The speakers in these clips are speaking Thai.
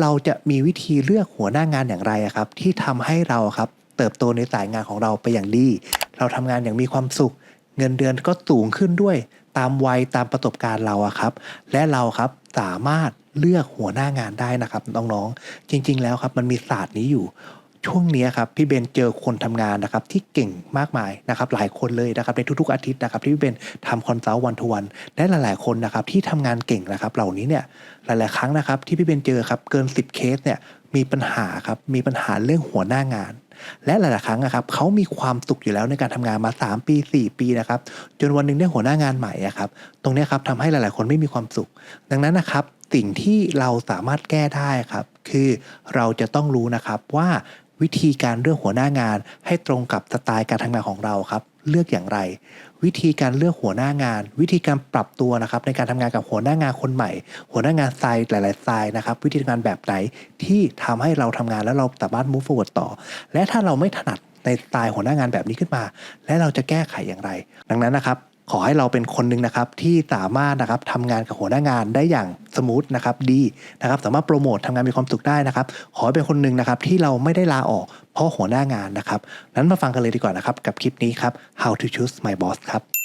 เราจะมีวิธีเลือกหัวหน้างานอย่างไรอะครับ ที่ทำให้เราครับ เติบโตในสายงานของเราไปอย่างดี เราทำงานอย่างมีความสุข เงินเดือนก็สูงขึ้นด้วย ตามวัยตามประสบการณ์เราอะครับ และเราครับสามารถเลือกหัวหน้างานได้นะครับน้องๆ จริง ๆ แล้วครับมันมีศาสตร์นี้อยู่ ช่วงนี้ครับพี่เบนเจอคนทำงานนะครับที่เก่งมากมายนะครับหลายคนเลยนะครับในทุกๆอาทิตย์นะครับที่พี่เบนทำคอนซัลท์วันทวันและหลาย ๆคนนะครับที่ทำงานเก่งนะครับเหล่านี้เนี่ยหลาย ๆ ครั้งนะครับที่พี่เบนเจอครับเกิน 10 เคสเนี่ยมีปัญหาครับมีปัญหาเรื่องหัวหน้างาน และหลายๆครั้งนะครับเขามีความสุขอยู่แล้วในการทำงานมา 3 ปี 4 ปีนะครับจนวันหนึ่งได้หัวหน้างานใหม่อะครับตรงนี้ครับทำให้หลายๆ คนไม่มีความสุข ดังนั้นนะครับสิ่งที่เราสามารถแก้ได้ครับ คือเราจะต้องรู้นะครับว่า วิธีการเลือกหัวหน้างาน ให้ตรงกับสไตล์การทำงานของเราครับ เลือกอย่างไร วิธีการเลือกหัวหน้างาน วิธีการปรับตัวนะครับในการทำงานกับหัวหน้างานคนใหม่ หัวหน้างานทรายหลายๆทรายนะครับ วิธีการแบบไหนที่ทำให้เราทำงานแล้วเราสามารถ move forward ต่อ และถ้าเราไม่ถนัดในสไตล์หัวหน้างานแบบนี้ขึ้นมา และเราจะแก้ไขอย่างไร ดังนั้นนะครับ ขอให้เราเป็นคนหนึ่งนะครับที่สามารถนะครับทำงานกับหัวหน้างานได้อย่างสมูทนะครับดีนะครับสามารถโปรโมททำงานมีความสุขได้นะครับ ขอให้เป็นคนหนึ่งนะครับที่เราไม่ได้ลาออกเพราะหัวหน้างานนะครับนั้นมาฟังกันเลยดีกว่านะครับกับคลิปนี้ครับ How to choose my boss ครับ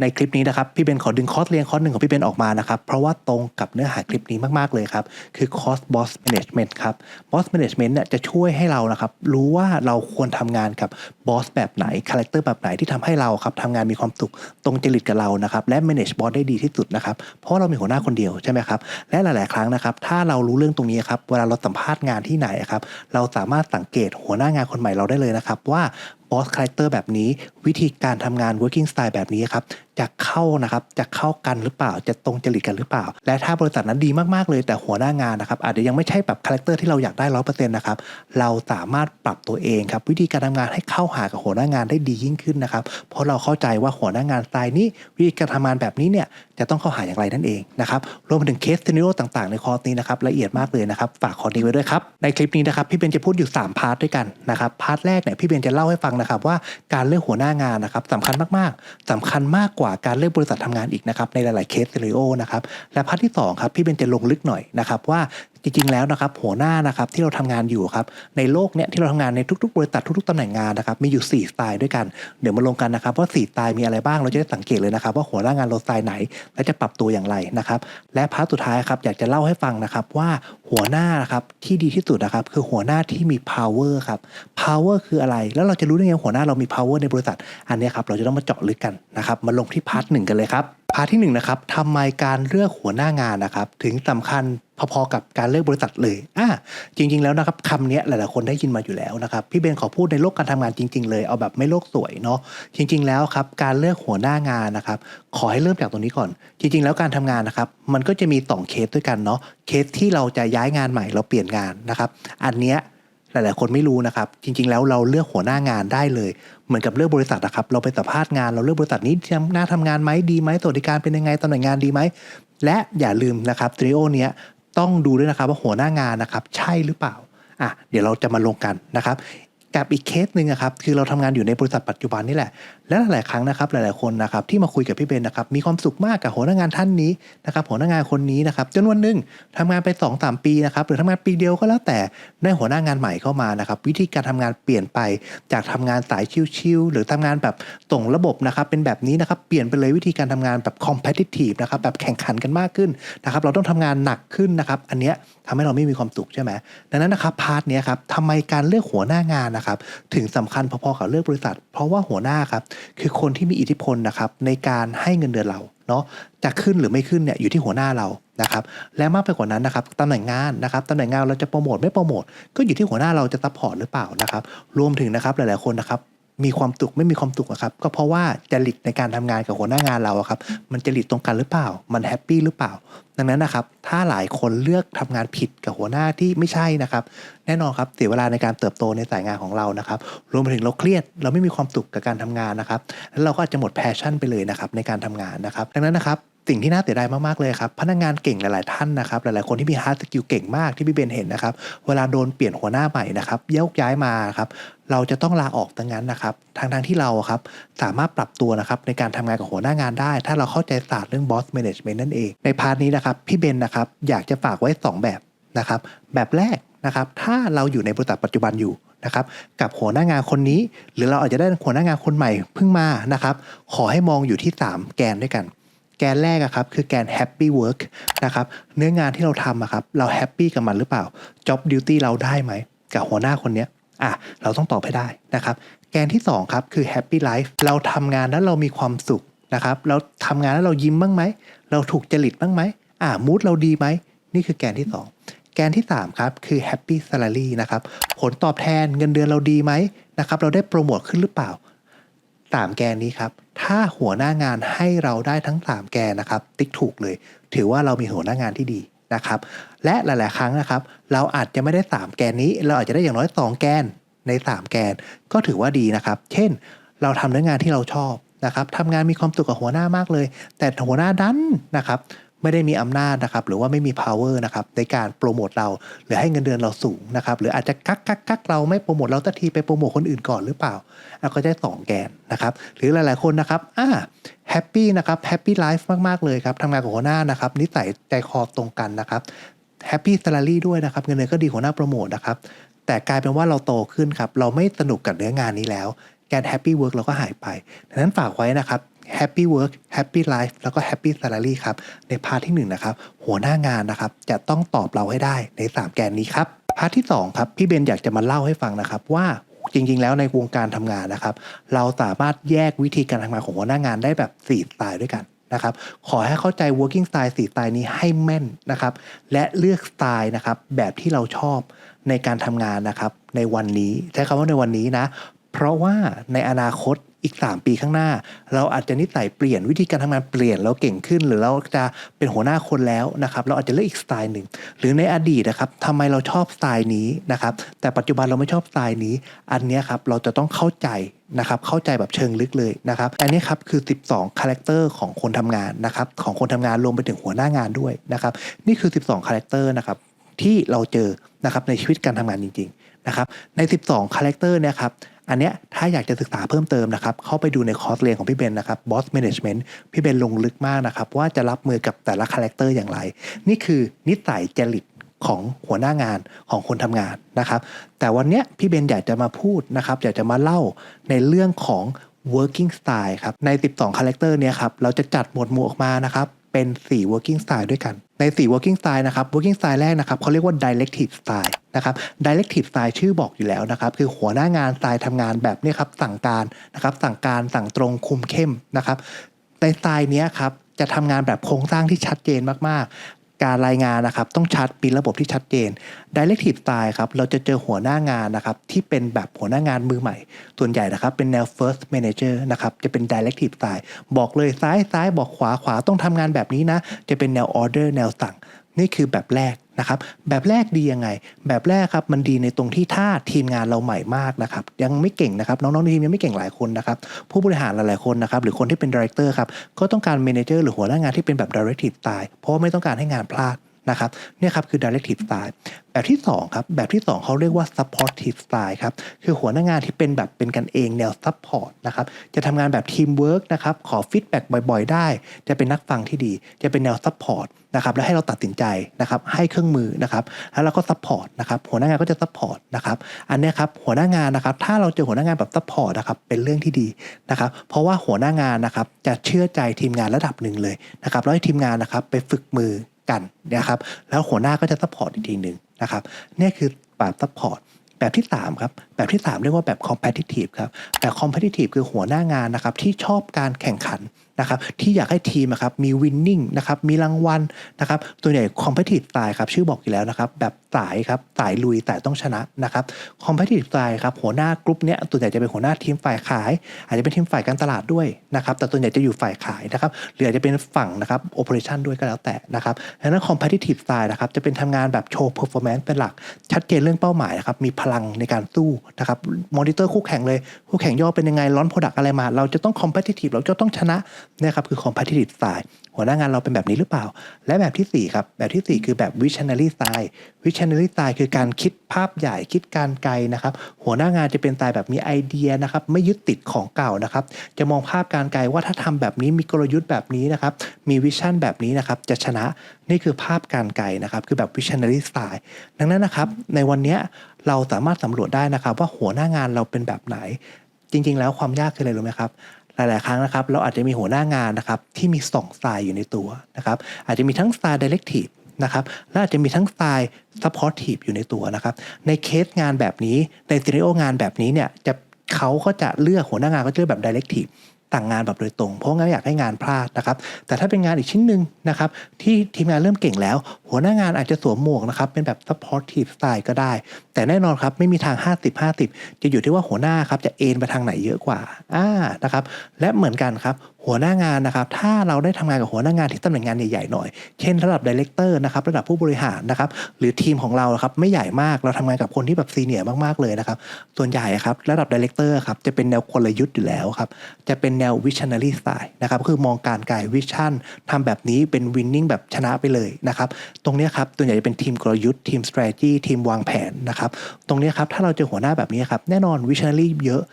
ในคลิปนี้นะครับพี่เบนขอดึงคอร์สเรียนคอร์สหนึ่งของพี่เบนออกมานะครับ เพราะว่าตรงกับเนื้อหาคลิปนี้มาก ๆ เลยครับ คือคอร์ส boss management ครับ boss management เนี่ยจะช่วยให้เรานะครับรู้ว่าเราควรทำงานกับบอสแบบไหนคาแรคเตอร์แบบไหนที่ทำให้เราครับทำงานมีความสุขตรงจริตกับเรานะครับและ manage boss ได้ดีที่สุดนะครับเพราะเรามีหัวหน้าคนเดียวใช่ไหมครับและหลาย ๆ ครั้งนะครับถ้าเรารู้เรื่องตรงนี้ครับเวลาเราสัมภาษณ์งานที่ไหนครับเราสามารถสังเกตหัวหน้างานคนใหม่เราได้เลยนะครับว่า บอสคาแรคเตอร์แบบนี้ วิธีการทำงาน working style แบบนี้ครับจะเข้านะครับจะเข้ากันหรือเปล่า จะตรงจริตกันหรือเปล่า และถ้าบริษัทนั้นดีมากๆเลยแต่หัวหน้างานนะครับอาจจะยังไม่ใช่แบบคาแรคเตอร์ที่เราอยากได้ร้อยเปอร์เซ็นต์นะครับเราสามารถปรับตัวเองครับวิธีการทำงานให้เข้าหากับหัวหน้างานได้ดียิ่งขึ้นนะครับเพราะเราเข้าใจว่าหัวหน้างานสไตล์นี้วิธีการทำงานแบบนี้เนี่ย จะต้องเข้าหาอย่างไรนั่นเองนะครับรวมไปถึงเคสซีนิโอต่างๆในคอร์สนี้นะครับละเอียดมากเลยนะครับฝากคอร์สนี้ไว้ด้วยครับในคลิปนี้นะครับพี่เบนจะพูดอยู่ 3 พาร์ทด้วยกันนะครับพาร์ทแรกเนี่ยพี่เบนจะเล่าให้ฟังนะครับว่าการเลือกหัวหน้างานนะครับสำคัญมากๆสำคัญมากกว่าการเลือกบริษัททำงานอีกนะครับในหลายๆเคสซีนิโอนะครับและพาร์ทที่2ครับพี่เบนจะลงลึกหน่อยนะครับว่า จริงๆแล้วนะครับหัวหน้านะครับที่เราทำงานอยู่ครับในโลกเนี้ยที่เราทำงานในทุกๆบริษัททุกๆตำแหน่งงานนะครับมีอยู่4สไตล์ด้วยกันเดี๋ยวมาลงกันนะครับว่า4สไตล์มีอะไรบ้างเราจะได้สังเกตเลยนะครับ ว่าหัวหน้างานเราสไตล์ไหน และจะปรับตัวอย่างไรนะครับและพาร์ทสุดท้ายครับอยากจะเล่าให้ฟังนะครับว่า หัวหน้านะครับที่ดีที่สุดนะครับคือหัวหน้าที่มี power ครับ power คืออะไร แล้วเราจะรู้ได้ไงหัวหน้าเรามี power ในบริษัท อันนี้ครับเราจะต้องมาเจาะลึกกันนะครับมาลงที่พาร์ทหนึ่งกันเลยครับพาร์ทที่หนึ่งนะครับทำไมการเลือกหัวหน้างานนะครับ ถึงสำคัญพอๆกับการเลือกบริษัทเลยอ่าจริง ๆ แล้วนะครับคำนี้หลายๆคนได้ยินมาอยู่แล้วนะครับ พี่เบนขอพูดในโลกการทำงานจริง ๆ เลยเอาแบบไม่โลกสวยเนาะจริง ๆ แล้วครับการเลือกหัวหน้างานนะครับขอให้เริ่มจากตรงนี้ก่อน จริง ๆ แล้วการทำงานนะครับ มันก็จะมีสองเคสด้วยกันเนาะเคสที่เราจะย้ายงานใหม่เราเปลี่ยนงานนะครับ อันเนี้ยหลาย ๆ คนไม่รู้นะครับ จริง ๆ แล้วเราเลือกหัวหน้างานได้เลย เหมือนกับเลือกบริษัทนะครับ เราไปสัมภาษณ์งานเราเลือกบริษัทนี้น่าทำงานไหมดีไหมสวัสดิการเป็นยังไงตำแหน่งงานดีไหมและอย่าลืมนะครับตรีโอเนี้ยต้องดูด้วยนะครับว่าหัวหน้างานนะครับ ใช่หรือเปล่าอะเดี๋ยวเราจะมาลงกันนะครับ กับอีกเคสหนึ่งอะครับคือเราทำงานอยู่ในบริษัทปัจจุบันนี่แหละ และหลาย ๆ ครั้งนะครับหลาย ๆ คนนะครับที่มาคุยกับพี่เบนนะครับมีความสุขมากกับหัวหน้างานท่านนี้นะครับหัวหน้างานคนนี้นะครับจนวันหนึ่งทำงานไป2อสปีนะครับหรือทำงานปีเดียวก็แล้วแต่ได้หัวหน้างานใหม่เข้ามานะครับวิธีการทำงานเปลี่ยนไปจากทำงานสายชิวๆหรือทำงานแบบตรงระบบนะครับเป็นแบบนี้นะครับเปลี่ยนไปเลยวิธีการทำงานแบบ competitive นะครับแบบแข่งขันกันมากขึ้นนะครับเราต้องทำงานหนักขึ้นนะครับอันเนี้ยทำให้เราไม่มีความสุขใช่ไหมดังนั้นนะครับพาร์ทเนี้ยครับทำไมการเลือกหัวหน้างานนะครับถึงสำคัญพอๆกับเลือกบริษัท เพราะว่าหัวหน้าครับคือคนที่มีอิทธิพลนะครับในการให้เงินเดือนเราเนาะจะขึ้นหรือไม่ขึ้นเนี่ยอยู่ที่หัวหน้าเรานะครับและมากไปกว่านั้นนะครับตำแหน่งงานนะครับตำแหน่งงานเราจะโปรโมทไม่โปรโมทก็อยู่ที่หัวหน้าเราจะซัพพอร์ตหรือเปล่านะครับรวมถึงนะครับหลายๆคนนะครับ มีความสุขไม่มีความสุขอะครับ ก็เพราะว่าจริตในการทำงานกับหัวหน้างานเราอะครับ มันจริตตรงกันหรือเปล่า มันแฮปปี้หรือเปล่า ดังนั้นนะครับ ถ้าหลายคนเลือกทำงานผิดกับหัวหน้าที่ไม่ใช่นะครับ แน่นอนครับเสียเวลาในการเติบโตในสายงานของเรานะครับ รวมไปถึงเราเครียด เราไม่มีความสุขกับการทำงานนะครับ แล้วเราก็อาจจะหมดแพชชั่นไปเลยนะครับในการทำงานนะครับ ดังนั้นนะครับ สิ่งที่น่าเสียดายมากๆเลยครับ พนักงานเก่งหลายๆท่านนะครับหลายๆคนที่มีฮาร์ดสกิลเก่งมากที่พี่เบนเห็นนะครับ เวลาโดนเปลี่ยนหัวหน้าใหม่นะครับยกย้ายมาครับเราจะต้องลาออกดังนั้นนะครับทางทางที่เราครับสามารถปรับตัวนะครับในการทำงานกับหัวหน้างานได้ ถ้าเราเข้าใจศาสตร์เรื่อง boss management นั่นเอง ในพาร์ทนี้นะครับพี่เบนนะครับอยากจะฝากไว้ 2 แบบนะครับแบบแรกนะครับถ้าเราอยู่ในบริษัทปัจจุบันอยู่นะครับกับหัวหน้างานคนนี้ หรือเราอาจจะได้หัวหน้างานคนใหม่เพิ่งมานะครับขอให้มองอยู่ที่ 3 แกนด้วยกัน แกนแรกอะครับคือแกน happy work นะครับเนื้องานที่เราทำอะครับเราแฮปปี้กับมันหรือเปล่า job duty เราได้ไหม กับหัวหน้าคนเนี้ยอะเราต้องตอบให้ได้นะครับแกนที่2ครับคือ happy life เราทำงานแล้วเรามีความสุขนะครับเราทำงานแล้วเรายิ้มบ้างไหมเราถูกจริตบ้างไหมอ่ามูดเราดีไหมนี่คือแกนที่ 2 แกนที่ 3 ครับ คือ happy salary นะครับ ผลตอบแทนเงินเดือนเราดีไหมนะครับ เราได้โปรโมทขึ้นหรือเปล่า สามแกนนี้ครับ ถ้าหัวหน้างานให้เราได้ทั้ง 3 แกนนะครับ ติ๊กถูกเลย ถือว่าเรามีหัวหน้างานที่ดีนะครับ และหลาย ๆ ครั้งนะครับ เราอาจจะไม่ได้ 3 แกนนี้ เราอาจจะได้อย่างน้อย 2 แกนใน 3 แกนก็ถือว่าดีนะครับ เช่น เราทำเนื้องานที่เราชอบนะครับทำงานมีความสุขกับหัวหน้ามากเลย แต่หัวหน้าดันนะครับ ไม่ได้มีอำนาจนะครับหรือว่าไม่มี power นะครับในการโปรโมตเรา หรือให้เงินเดือนเราสูงนะครับหรืออาจจะกักกักกักเราไม่โปรโมตเราสักทีไปโปรโมทคนอื่นก่อนหรือเปล่าเราก็ได้สองแกนนะครับหรือหลาย ๆ คนนะครับอ่าแฮปปี้นะครับแฮปปี้ไลฟ์มาก ๆ เลยครับทำงานกับหัวหน้านะครับนิสัยใจคอตรงกันนะครับแฮปปี้ a ล a รี่ด้วยนะครับเงินเดือนก็ดีหัวหน้าโปรโมทนะครับแต่กลายเป็นว่าเราโตขึ้นครับเราไม่สนุกกับเนื้องานนี้แล้วแกน Happy Work เราก็หายไปดังนั้นฝากไว้นะครับ Happy Work Happy Life แล้วก็ Happy Salary ครับ ในพาร์ทที่1นะครับหัวหน้างานนะครับจะต้องตอบเราให้ได้ใน 3 แกนนี้ครับพาร์ทที่2ครับพี่เบนอยากจะมาเล่าให้ฟังนะครับว่าจริงๆ แล้วในวงการทำงานนะครับ เราสามารถแยกวิธีการทำงานของหัวหน้างานได้แบบ4สไตล์ด้วยกันนะครับ ขอให้เข้าใจ working style 4สไตล์นี้ให้แม่นนะครับ และเลือกสไตล์นะครับแบบที่เราชอบในการทำงานนะครับ ในวันนี้ใช้คำว่าในวันนี้นะ เพราะว่าในอนาคต อีก 3 ปีข้างหน้า เราอาจจะนิสัยเปลี่ยนวิธีการทำงานเปลี่ยนเราเก่งขึ้น หรือเราจะเป็นหัวหน้าคนแล้วนะครับเราอาจจะเลือกอีกสไตล์หนึ่งหรือในอดีตนะครับทำไมเราชอบสไตล์นี้นะครับแต่ปัจจุบันเราไม่ชอบสไตล์นี้ อันนี้ครับเราจะต้องเข้าใจนะครับเข้าใจแบบเชิงลึกเลยนะครับ อันนี้ครับคือ 12คาแรคเตอร์ของคนทำงานนะครับของคนทำงานรวมไปถึงหัวหน้างานด้วยนะครับนี่คือ 12คาแรคเตอร์นะครับที่เราเจอนะครับในชีวิตการทำงานจริงๆนะครับใน 12คาแรคเตอร์เนี่ยครับอันเนี้ยถ้าอยากจะศึกษาเพิ่มเติมนะครับ เข้าไปดูในคอร์สเรียนของพี่เบนนะครับ Boss Management พี่เบนลงลึกมากนะครับ ว่าจะรับมือกับแต่ละคาแรคเตอร์อย่างไร นี่คือนิสัยจริตของหัวหน้างานของคนทำงานนะครับ แต่วันเนี้ยพี่เบนอยากจะมาพูดนะครับ อยากจะมาเล่าในเรื่องของ working style ครับใน 12 คาแรคเตอร์เนี้ยครับเราจะจัดหมวดหมู่ออกมานะครับ เป็น 4 working style ด้วยกัน ใน 4 working style นะครับ working style แรกนะครับเขาเรียกว่า directive style นะครับ directive style ชื่อบอกอยู่แล้วนะครับ คือหัวหน้างานสไตล์ทำงานแบบนี้ครับ สั่งการนะครับ สั่งการสั่งตรงคุมเข้มนะครับ ในสไตล์นี้ครับจะทำงานแบบโครงสร้างที่ชัดเจนมากๆ การรายงานนะครับต้องชัดปีระบบที่ชัดเจน directive style ครับเราจะเจอหัวหน้างานนะครับที่เป็นแบบหัวหน้างานมือใหม่ ส่วนใหญ่นะครับเป็นแนว first manager นะครับจะเป็น directive style บอกเลยซ้ายซ้ายบอกขวาขวาต้องทำงานแบบนี้นะ จะเป็นแนว order แนวสั่ง นี่คือแบบแรกนะครับ แบบแรกดียังไง แบบแรกครับมันดีในตรงที่ถ้าทีมงานเราใหม่มากนะครับ ยังไม่เก่งนะครับ น้องๆในทีมยังไม่เก่งหลายคนนะครับ ผู้บริหารหลายๆคนนะครับ หรือคนที่เป็นดีเรคเตอร์ครับ ก็ต้องการเมนเจอร์หรือหัวหน้างานที่เป็นแบบดิเรกทีฟตายเพราะว่าไม่ต้องการให้งานพลาด นะครับเนี่ยครับคือ directive style แบบที่2ครับแบบที่ 2 เขาเรียกว่า supportive style ครับคือหัวหน้างานที่เป็นแบบเป็นกันเองแนว support นะครับจะทำงานแบบ teamwork นะครับขอ feedback บ่อยๆ ได้ จะเป็นนักฟังที่ดี จะเป็นแนว support นะครับแล้วให้เราตัดสินใจนะครับให้เครื่องมือนะครับแล้วเราก็ support นะครับหัวหน้างานก็จะ support นะครับอันเนี้ยครับหัวหน้างานนะครับถ้าเราเจอหัวหน้างานแบบ support นะครับเป็นเรื่องที่ดีนะครับเพราะว่าหัวหน้างานนะครับจะเชื่อใจทีมงานระดับหนึ่งเลยนะครับแล้วให้ทีมงานนะครับไปฝึกมือ กันนะครับแล้วหัวหน้าก็จะซัพพอร์ตอีกทีหนึ่งนะครับนี่คือแบบซัพพอร์ตแบบที่3ครับแบบที่ 3 เรียกว่าแบบ competitive ครับแบบ competitive คือหัวหน้างานนะครับที่ชอบการแข่งขัน นะครับที่อยากให้ทีมครับมี winning นะครับมีรางวัลนะครับตัวใหญ่ competitive style ครับชื่อบอกอยู่แล้วนะครับแบบสายครับสายลุยแต่ต้องชนะนะครับ competitive style ครับหัวหน้ากลุ่มเนี้ยตัวใหญ่จะเป็นหัวหน้าทีมฝ่ายขาย อาจจะเป็นทีมฝ่ายการตลาดด้วยนะครับแต่ตัวใหญ่จะอยู่ฝ่ายขายนะครับหรืออาจจะเป็นฝั่งนะครับ operation ด้วยก็แล้วแต่นะครับดังนั้น competitive style นะครับจะเป็นทำงานแบบโชว์ performance เป็นหลัก ชัดเจนเรื่องเป้าหมายนะครับมีพลังในการสู้นะครับมอนิเตอร์คู่แข่งเลยคู่แข่งย่อเป็นยังไงร้อนโปรดักอะไรมา เราจะต้อง competitive เราจะต้องชนะ นี่ครับคือ competitive style หัวหน้างานเราเป็นแบบนี้หรือเปล่า และแบบที่สี่ครับ แบบที่สี่คือแบบ visionary style visionary style คือการคิดภาพใหญ่คิดการไกลนะครับ หัวหน้างานจะเป็นสไตล์แบบมีไอเดียนะครับ ไม่ยึดติดของเก่านะครับ จะมองภาพการไกลว่าถ้าทำแบบนี้มีกลยุทธ์แบบนี้นะครับ มีวิชั่นแบบนี้นะครับ จะชนะนี่คือภาพการไกลนะครับ คือแบบ visionary style ดังนั้นนะครับ ในวันเนี้ยเราสามารถสำรวจได้นะครับ ว่าหัวหน้างานเราเป็นแบบไหน จริง ๆ แล้วความยากคืออะไรรู้ไหมครับ หลาย ๆ ครั้งนะครับ เราอาจจะมีหัวหน้างานนะครับที่มีสองสไตล์อยู่ในตัวนะครับ อาจจะมีทั้งสไตล์ directive นะครับและอาจจะมีทั้งสไตล์ supportive อยู่ในตัวนะครับ ในเคสงานแบบนี้ในซีรีโองานแบบนี้เนี่ยจะเขาก็จะเลือกหัวหน้างานก็จะเลือกแบบ directive ต่างงานแบบโดยตรง เพราะงั้นอยากให้งานพลาดนะครับ แต่ถ้าเป็นงานอีกชิ้นหนึ่งนะครับที่ทีมงานเริ่มเก่งแล้ว หัวหน้างานอาจจะสวมหมวกนะครับเป็นแบบ supportive style ก็ได้ แต่แน่นอนครับไม่มีทาง 50-50 จะอยู่ที่ว่าหัวหน้าครับจะเอนไปทางไหนเยอะกว่าอ่านะครับและเหมือนกันครับ หัวหน้างานนะครับ ถ้าเราได้ทำงานกับหัวหน้างานที่ตำแหน่งงานใหญ่ๆหน่อย เช่นระดับดีเลกเตอร์นะครับ ระดับผู้บริหารนะครับ หรือทีมของเราครับไม่ใหญ่มาก เราทำงานกับคนที่แบบซีเนียร์มากๆเลยนะครับ ส่วนใหญ่ครับระดับดีเลกเตอร์ครับจะเป็นแนวกลยุทธ์อยู่แล้วครับ จะเป็นแนว visionary style นะครับ คือมองการไกลวิชั่นทำแบบนี้เป็น winning แบบชนะไปเลยนะครับ ตรงนี้ครับตัวใหญ่จะเป็นทีมกลยุทธ์ทีม strategy ทีมวางแผนนะครับ ตรงนี้ครับถ้าเราเจอหัวหน้าแบบนี้ครับแน่นอน visionary เยอะ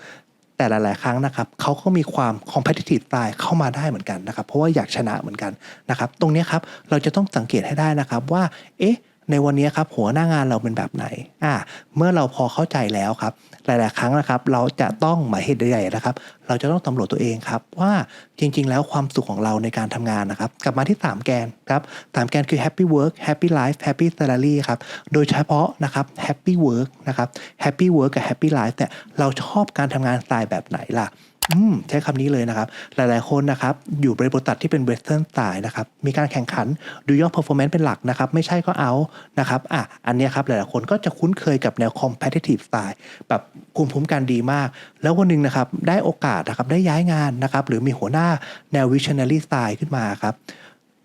แต่หลาย ๆ ครั้งนะครับเขาก็มีความ competitive style เข้ามาได้เหมือนกันนะครับ เพราะว่าอยากชนะเหมือนกันนะครับ ตรงนี้ครับเราจะต้องสังเกตให้ได้นะครับว่า เอ๊ะ ในวันนี้ครับหัวหน้างานเราเป็นแบบไหนอ่าเมื่อเราพอเข้าใจแล้วครับ หลาย ๆ ครั้งนะครับ เราจะต้องหมายเหตุใหญ่ๆนะครับ เราจะต้องสำรวจตัวเองครับ ว่าจริง ๆ แล้วความสุขของเราในการทำงานนะครับ กลับมาที่ 3 แกนครับสามแกนคือ happy work happy life happy salary ครับโดยเฉพาะนะครับ happy work นะครับ happy work กับ happy life เนี่ยเราชอบการทำงานสไตล์แบบไหนล่ะ อืมใช้คำนี้เลยนะครับ หลายๆคนนะครับ อยู่บริบทที่เป็น western style นะครับ มีการแข่งขันดูยอด performance เป็นหลักนะครับ ไม่ใช่ก็เอานะครับอะอันนี้ครับ หลายๆคนก็จะคุ้นเคยกับแนว competitive style แบบภูมิคุ้มกันดีมาก แล้ววันหนึ่งนะครับ ได้โอกาสนะครับ ได้ย้ายงานนะครับ หรือมีหัวหน้าแนว visionary style ขึ้นมาครับ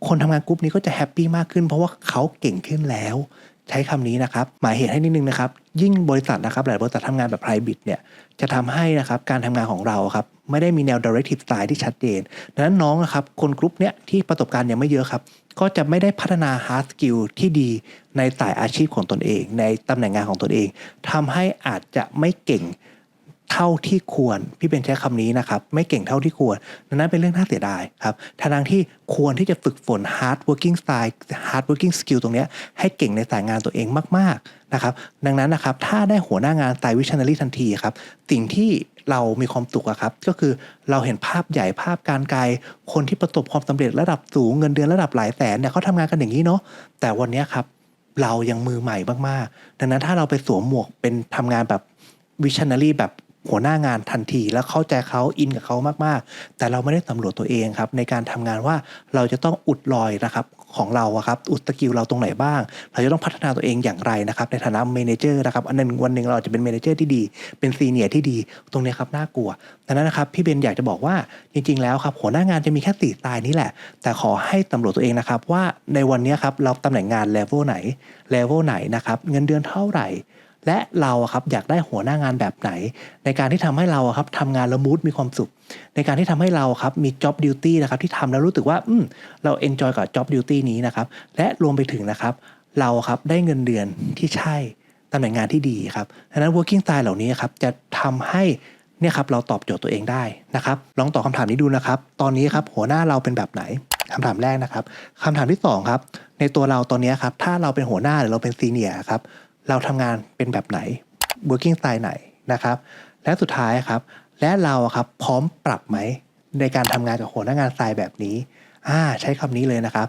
คนทำงานกลุ่มนี้ก็จะแฮปปี้มากขึ้น เพราะว่าเขาเก่งขึ้นแล้ว ใช้คำนี้นะครับ หมายเหตุให้นิดนึงนะครับ ยิ่งบริษัทนะครับ หลายบริษัททำงานแบบ private เนี่ย จะทำให้นะครับ การทำงานของเราครับ ไม่ได้มีแนว directive style ที่ชัดเจน ดังนั้นน้องนะครับ คนกลุ่มเนี้ยที่ประสบการณ์ยังไม่เยอะครับ ก็จะไม่ได้พัฒนา hard skill ที่ดีในสายอาชีพของตนเอง ในตำแหน่งงานของตนเองทำให้อาจจะไม่เก่ง เท่าที่ควร พี่เบนใช้คำนี้นะครับ ไม่เก่งเท่าที่ควรดังนั้นเป็นเรื่องน่าเสียดายครับทางที่ควรที่จะฝึกฝน hard working style hard working skill ตรงนี้ให้เก่งในสายงานตัวเองมากๆนะครับ ดังนั้นนะครับ ถ้าได้หัวหน้างานสไตล์ visionary ทันทีครับ สิ่งที่เรามีความสุขอะครับ ก็คือเราเห็นภาพใหญ่ภาพการไกล คนที่ประสบความสำเร็จระดับสูงเงินเดือนระดับหลายแสนเนี่ยเขาทำงานกันอย่างนี้เนาะแต่วันนี้ครับเรายังมือใหม่มากๆ ดังนั้นถ้าเราไปสวมหมวกเป็นทำงานแบบ visionary แบบ หัวหน้างานทันที แล้วเข้าใจเขาอินกับเขามากๆ แต่เราไม่ได้สำรวจตัวเองครับ ในการทำงานว่าเราจะต้องอุดรอยนะครับของเราครับอุดสกิลเราตรงไหนบ้าง เราจะต้องพัฒนาตัวเองอย่างไรนะครับในฐานะเมนเจอร์นะครับอันหนึงวันหนึ่งเราจะเป็นเมนเจอร์ที่ดี เป็นซีเนียร์ที่ดีตรงนี้ครับน่ากลัวดังนั้นนะครับพี่เบนอยากจะบอกว่าจริง ๆ แล้วครับหัวหน้างานจะมีแค่สี่ตล์นี้แหละ แต่ขอให้สำรวจตัวเองนะครับว่าในวันนี้ครับเราตำแหน่งงานเลเวลไหนเลเวลไหนนะครับเงินเดือนเท่าไหร่ และเราอะครับอยากได้หัวหน้างานแบบไหน ในการที่ทำให้เราอะครับทำงานและมูดมีความสุข ในการที่ทำให้เราครับมี job duty นะครับที่ทำแล้วรู้สึกว่าอืมเรา enjoy กับ job duty นี้นะครับและรวมไปถึงนะครับเราครับได้เงินเดือนที่ใช่ตำแหน่งงานที่ดีครับดังนั้น working style เหล่านี้ครับจะทำให้เนี่ยครับเราตอบโจทย์ตัวเองได้นะครับลองตอบคำถามนี้ดูนะครับ ตอนนี้ครับหัวหน้าเราเป็นแบบไหนคำถามแรกนะครับคำถามที่สองครับในตัวเราตอนนี้ครับถ้าเราเป็นหัวหน้าหรือเราเป็นซีเนียร์ครับ เราทำงานเป็นแบบไหน working style ไหนนะครับ และสุดท้ายครับ และเราครับพร้อมปรับไหมในการทำงานกับหัวหน้างานสไตล์แบบนี้อ่าใช้คำนี้เลยนะครับ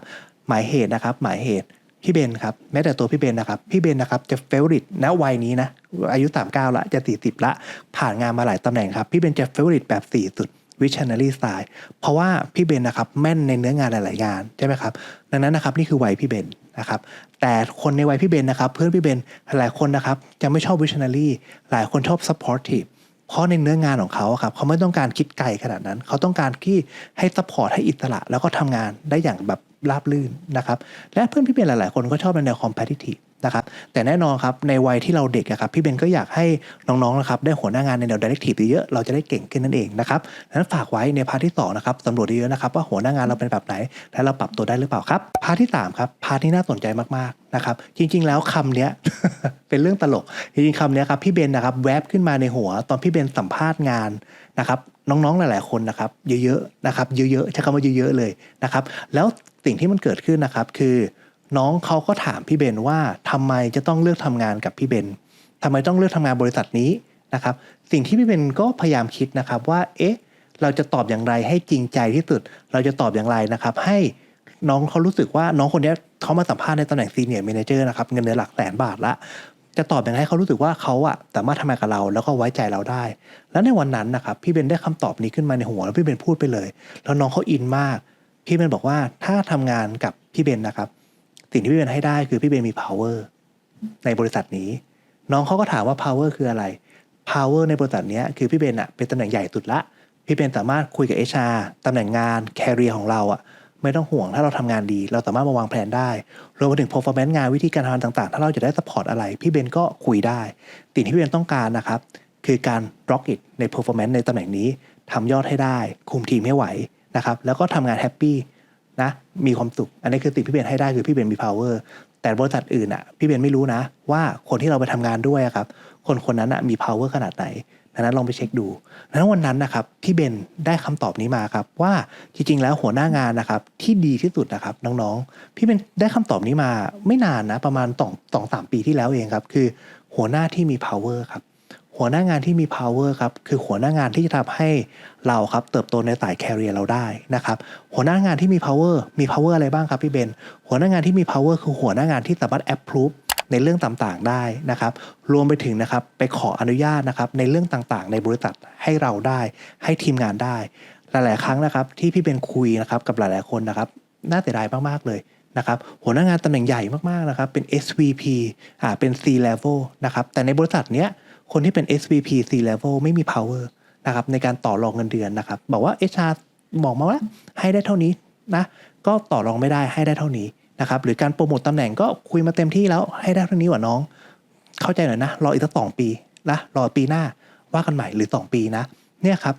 หมายเหตุนะครับ หมายเหตุพี่เบนครับแม้แต่ตัวพี่เบนนะครับพี่เบนนะครับจะเฟลริตณวัยนี้นะอายุ 39 ละจะ 40 ละ ผ่านงานมาหลายตำแหน่งครับ พี่เบนจะเฟลริตแบบ4สุด visionary style เพราะว่าพี่เบนนะครับแม่นในเนื้องานหลาย ๆ งานใช่ไหมครับดังนั้นนะครับนี่คือวัยพี่เบน นะครับแต่คนในวัยพี่เบนนะครับเพื่อนพี่เบนหลายคนนะครับจะไม่ชอบวิช i o n a r y หลายคนชอบ supportive เพราะในเนื้องานของเขาครับเขาไม่ต้องการคิดไกลขนาดนั้น เขาต้องการที่ให้ซัพพอร์ตให้อิสระ แล้วก็ทำงานได้อย่างแบบ ราบรื่นนะครับ และเพื่อนพี่เบนหลาย ๆ คนก็ชอบในแนว competitive นะครับแต่แน่นอนครับในวัยที่เราเด็กอะครับพี่เบนก็อยากให้น้อง ๆ นะครับได้หัวหน้างานในแนว directive เยอะๆเราจะได้เก่งขึ้นนั่นเองนะครับดังนั้นฝากไว้ในพาร์ทที่สองนะครับสำรวจเยอะนะครับว่าหัวหน้างานเราเป็นแบบไหน และเราปรับตัวได้หรือเปล่าครับพาร์ทที่สามครับพาร์ทที่น่าสนใจมากๆนะครับจริง ๆ แล้วคำเนี้ยเป็นเรื่องตลกจริงๆคำเนี้ยครับพี่เบนนะครับแวบขึ้นมาในหัว ตอนพี่เบนสัมภาษณ์งานนะครับน้องๆ หลาย ๆ คนนะครับเยอะๆนะครับเยอะๆใช้คำว่าเยอะๆเลยนะครับแล้ว สิ่งที่มันเกิดขึ้นนะครับ คือน้องเขาก็ถามพี่เบนว่าทำไมจะต้องเลือกทำงานกับพี่เบนทำไมต้องเลือกทำงานบริษัทนี้นะครับ สิ่งที่พี่เบนก็พยายามคิดนะครับว่า เอ๊ะ เราจะตอบอย่างไรให้จริงใจที่สุด เราจะตอบอย่างไรนะครับ ให้น้องเขารู้สึกว่าน้องคนนี้เขามาสัมภาษณ์ในตำแหน่งซีเนียร์ a ม a เจอร์นะครับเงินเดือนหลักแสนบาทละจะตอบอย่างไรให้เขารู้สึกว่าเขาอะสามารถทำงานกับเราแล้วก็ไว้ใจเราได้ แล้วในวันนั้นนะครับพี่เบนได้คำตอบนี้ขึ้นมาในหัวแล้วพี่เบนพูดไปเลย แล้วน้องเขาอินมาก พี่เบนบอกว่าถ้าทำงานกับพี่เบนนะครับ สิ่งที่พี่เบนให้ได้คือพี่เบนมี power ในบริษัทนี้ น้องเขาก็ถามว่า power คืออะไร power ในบริษัทนี้คือพี่เบนอะเป็นตำแหน่งใหญ่สุดละ พี่เบนสามารถคุยกับ HR ตำแหน่งงาน career ของเราอะไม่ต้องห่วงถ้าเราทำงานดี เราสามารถมาวางแผนได้รวมไปถึง performance งานวิธีการทำงานต่างๆ ถ้าเราจะได้ support อะไร พี่เบนก็คุยได้สิ่งที่พี่เบนต้องการนะครับ คือการ rock it ใน performance ในตำแหน่งนี้ทำยอดให้ได้ คุมทีมให้ไหว นะครับแล้วก็ทำงานแฮปปี้นะมีความสุข อันนี้คือสิ่งพี่เบนให้ได้คือพี่เบนมี power แต่บริษัทอื่นอะพี่เบนไม่รู้นะ ว่าคนที่เราไปทำงานด้วยครับคนคนนั้นอะมี power ขนาดไหนดังนั้นลองไปเช็คดูดังนั้นวันนั้นนะครับพี่เบนได้คำตอบนี้มาครับว่าจริงๆแล้วหัวหน้างานนะครับที่ดีที่สุดนะครับน้องๆ พี่เบนได้คำตอบนี้มาไม่นานนะประมาณสองสองสามปีที่แล้วเองครับคือหัวหน้าที่มี power ครับ หัวหน้างานที่มี power ครับคือหัวหน้างานที่จะทำให้เราครับเติบโตในสาย career เราได้นะครับหัวหน้างานที่มี power มี power อะไรบ้างครับพี่เบนหัวหน้างานที่มี power คือหัวหน้างานที่สามารถ approve ในเรื่องต่างๆได้นะครับ รวมไปถึงนะครับไปขออนุญาตนะครับในเรื่องต่างๆ ในบริษัทให้เราได้ ให้ทีมงานได้ หลาย ๆ ครั้งนะครับที่พี่เบนคุยนะครับกับหลายๆคนนะครับน่าเสียดายมากๆเลยนะครับหัวหน้างานตำแหน่งใหญ่มากๆนะครับเป็น SVP อ่าเป็น C level นะครับแต่ในบริษัทเนี้ย คนที่เป็น SVP C level ไม่มี power นะครับในการต่อรองเงินเดือนนะครับ บอกว่า HR บอกมาว่าให้ได้เท่านี้นะก็ต่อรองไม่ได้ให้ได้เท่านี้นะครับหรือการโปรโมตตำแหน่งก็คุยมาเต็มที่แล้วให้ได้เท่านี้กว่าน้อง เข้าใจหน่อยนะ รออีกสักสองปีนะรอปีหน้าว่ากันใหม่หรือ 2 ปีนะเนี่ยครับ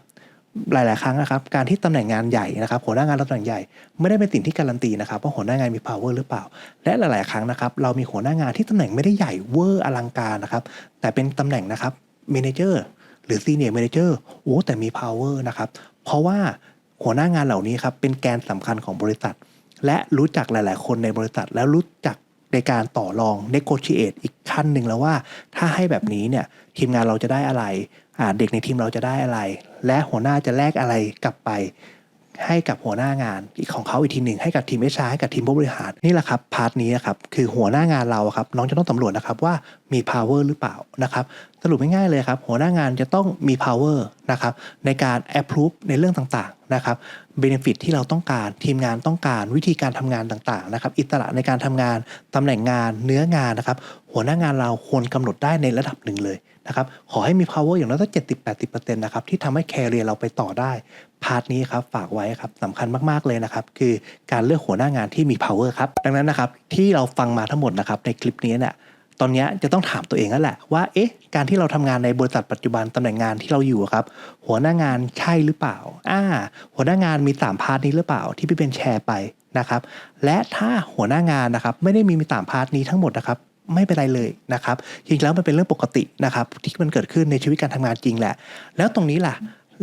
หลาย ๆ ครั้งนะครับการที่ตำแหน่งงานใหญ่นะครับหัวหน้างานตำแหน่งใหญ่ไม่ได้เป็นสิ่งที่การันตีนะครับว่าหัวหน้างานมี power หรือเปล่า และหลาย ๆ ครั้งนะครับเรามีหัวหน้างานที่ตำแหน่งไม่ได้ใหญ่เวอร์อลังการนะครับแต่เป็นตำแหน่งนะครับ manager หรือ senior manager โอ้แต่มี power นะครับเพราะว่าหัวหน้างานเหล่านี้ครับเป็นแกนสำคัญของบริษัท และรู้จักหลาย ๆ คนในบริษัท แล้วรู้จักในการต่อรอง negotiate อีกขั้นหนึ่งแล้วว่า ถ้าให้แบบนี้เนี่ยทีมงานเราจะได้อะไรเด็กในทีมเราจะได้อะไร และหัวหน้าจะแลกอะไรกลับไป ให้กับหัวหน้างานของเขาอีกทีหนึ่งให้กับทีมเอชให้กับทีมผู้บริหารนี่แหละครับพาร์ทนี้นะครับคือหัวหน้างานเราครับน้องจะต้องสำรวจนะครับว่ามี power หรือเปล่านะครับสรุปง่ายๆเลยครับหัวหน้างานจะต้องมี power นะครับในการ approve ในเรื่องต่างๆนะครับ benefit ที่เราต้องการทีมงานต้องการวิธีการทำงานต่างๆนะครับอิสระในการทำงานตำแหน่งงานเนื้องานนะครับ หัวหน้างานเราควรกำหนดได้ในระดับหนึ่งเลยนะครับขอให้มี power อย่างน้อยสักเจ็ดสิบแปดสิบเปอร์เซ็นต์นะครับที่ทำให้ career เราไปต่อได้ พาร์ทนี้ครับฝากไว้ครับสำคัญมากๆเลยนะครับ คือการเลือกหัวหน้างานที่มี power ครับดังนั้นนะครับที่เราฟังมาทั้งหมดนะครับในคลิปนี้เนี่ย ตอนนี้จะต้องถามตัวเองแล้วแหละว่าเอ๊ะการที่เราทำงานในบริษัทปัจจุบันตำแหน่งงานที่เราอยู่ครับ หัวหน้างานใช่หรือเปล่าอ่าหัวหน้างานมีสามพาร์ทนี้หรือเปล่าที่พี่เป็นแชร์ไปนะครับ และถ้าหัวหน้างานนะครับไม่ได้มีมีสามพาร์ทนี้ทั้งหมดนะครับไม่เป็นไรเลยนะครับจริงแล้วมันเป็นเรื่องปกตินะครับที่มันเกิดขึ้นในชีวิตการทำงานจริงแหละ แล้วตรงนี้ล่ะ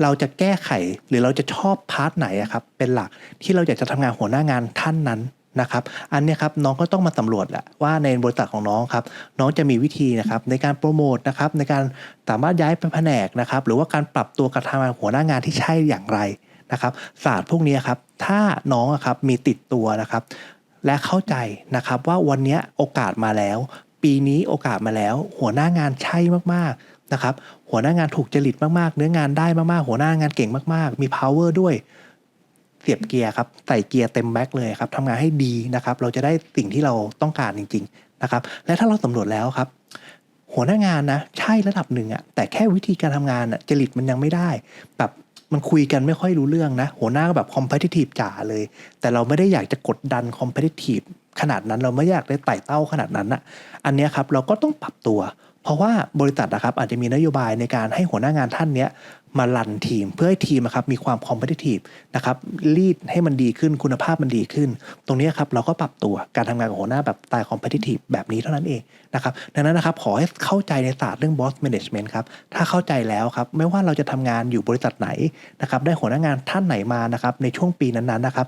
เราจะแก้ไขหรือเราจะชอบพาร์ทไหนครับเป็นหลักที่เราอยากจะทำงานหัวหน้างานท่านนั้น นะครับอันเนี้ยครับน้องก็ต้องมาสำรวจแหละว่าในบริษัทของน้องครับน้องจะมีวิธีนะครับในการโปรโมทนะครับในการสามารถย้ายไปแผนกนะครับหรือว่าการปรับตัวการทำงานหัวหน้างานที่ใช่อย่างไรนะครับศาสตร์พวกนี้ครับถ้าน้องครับมีติดตัวนะครับและเข้าใจนะครับว่าวันนี้โอกาสมาแล้ว ปีนี้โอกาสมาแล้ว หัวหน้างานใช่มากๆนะครับหัวหน้างานถูกจริตมากๆ เนื้องานได้มากๆ หัวหน้างานเก่งมากๆ มี power ด้วย เสียบเกียร์ครับใส่เกียร์เต็มแม็กเลยครับทำงานให้ดีนะครับ เราจะได้สิ่งที่เราต้องการจริง ๆนะครับ และถ้าเราสำรวจแล้วครับ หัวหน้างานนะ ใช่ระดับหนึ่งอะแต่แค่วิธีการทำงานอะจริตมันยังไม่ได้ แบบมันคุยกันไม่ค่อยรู้เรื่องนะ หัวหน้าก็แบบ competitive จ๋าเลย แต่เราไม่ได้อยากจะกดดัน competitive ขนาดนั้นเราไม่อยากได้ไต่เต้าขนาดนั้นอะอันนี้ครับเราก็ต้องปรับตัว เพราะว่าบริษัทนะครับอาจจะมีนโยบายในการให้หัวหน้างานท่านเนี้ย มาลันทีม เพื่อให้ทีมอะครับมีความคอมเพลตีฟนะครับรีดให้มันดีขึ้นคุณภาพมันดีขึ้น ตรงนี้ครับเราก็ปรับตัวการทำงานของหัวหน้าแบบสไตล์ competitive แบบนี้เท่านั้นเองนะครับดังนั้นนะครับขอให้เข้าใจในศาสตร์เรื่องบอสแมネจเมนต์ครับถ้าเข้าใจแล้วครับไม่ว่าเราจะทำงานอยู่บริษัทไหนนะครับได้หัวหน้างานท่านไหนมานะครับในช่วงปีนั้นๆนะครับ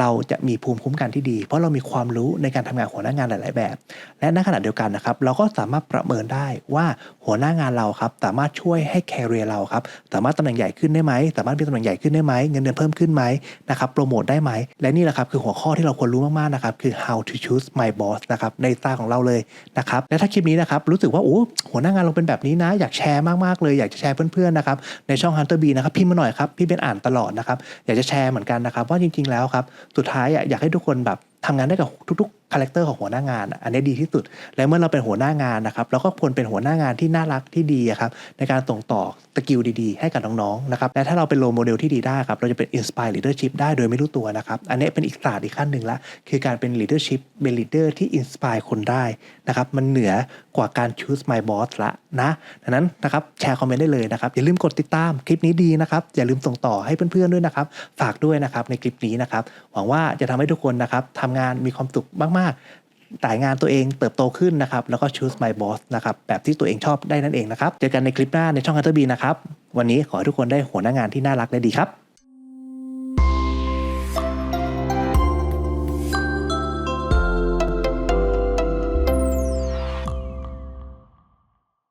เราจะมีภูมิคุ้มกันที่ดี เพราะเรามีความรู้ในการทำงานหัวหน้างานหลาย ๆ แบบ และในขณะเดียวกันนะครับเราก็สามารถประเมินได้ว่าหัวหน้างานเราครับสามารถช่วยให้แคเรียเราครับสามารถตำแหน่งใหญ่ขึ้นได้ไหมสามารถมีตำแหน่งใหญ่ขึ้นได้ไหมเงินเดือนเพิ่มขึ้นไหมนะครับโปรโมทได้ไหมและนี่แหละครับคือหัวข้อที่เราควรรู้มาก ๆ นะครับคือ how to choose my boss นะครับในตล์ของเราเลยนะครับและถ้าคลิปนี้นะครับรู้สึกว่าโอ้หัวหน้างานเราเป็นแบบนี้นะอยากแชร์มากๆเลยอยากจะแชร์เพื่อนๆนะครับในช่อง Hunter B นะครับพิมพ์มาหน่อยครับพี่เป็นอ่านตลอดนะครับอยากจะแชร์เหมือนกันนะครับว่าจริงๆแล้วครับสุดท้ายอะอยากให้ทุกคนแบบ ทำงานได้กับทุกๆคาแรคเตอร์ของหัวหน้างานอันนี้ดีที่สุด และเมื่อเราเป็นหัวหน้างานนะครับเราก็ควรเป็นหัวหน้างานที่น่ารักที่ดีครับในการส่งต่อสกิลดีๆ ให้กับน้องๆนะครับและถ้าเราเป็นโรโมเดลที่ดีได้ครับเราจะเป็น inspire leadership ได้โดยไม่รู้ตัวนะครับอันนี้เป็นอีกศาสตร์อีกขั้นหนึ่งละคือการเป็น leadership เป็น leader ที่ inspire คนได้นะครับมันเหนือกว่าการ choose my boss ละนะดังนั้นนะครับแชร์คอมเมนต์ได้เลยนะครับอย่าลืมกดติดตามคลิปนี้ดีนะครับอย่าลืมส่งต่อให้เพื่อนๆด้วยนะครับฝากด้วยนะครับในคลิปนี้นะครับหวังว่าจะทำให้ทุกคนนะครับทำงานมีความสุขมากๆสายงานตัวเองเติบโตขึ้นนะครับ แล้วก็ choose my boss นะครับ แบบที่ตัวเองชอบได้นั่นเองนะครับ เจอกันในคลิปหน้าในช่อง Hunter B นะครับ วันนี้ขอให้ทุกคนได้หัวหน้างานที่น่ารักและดีครับ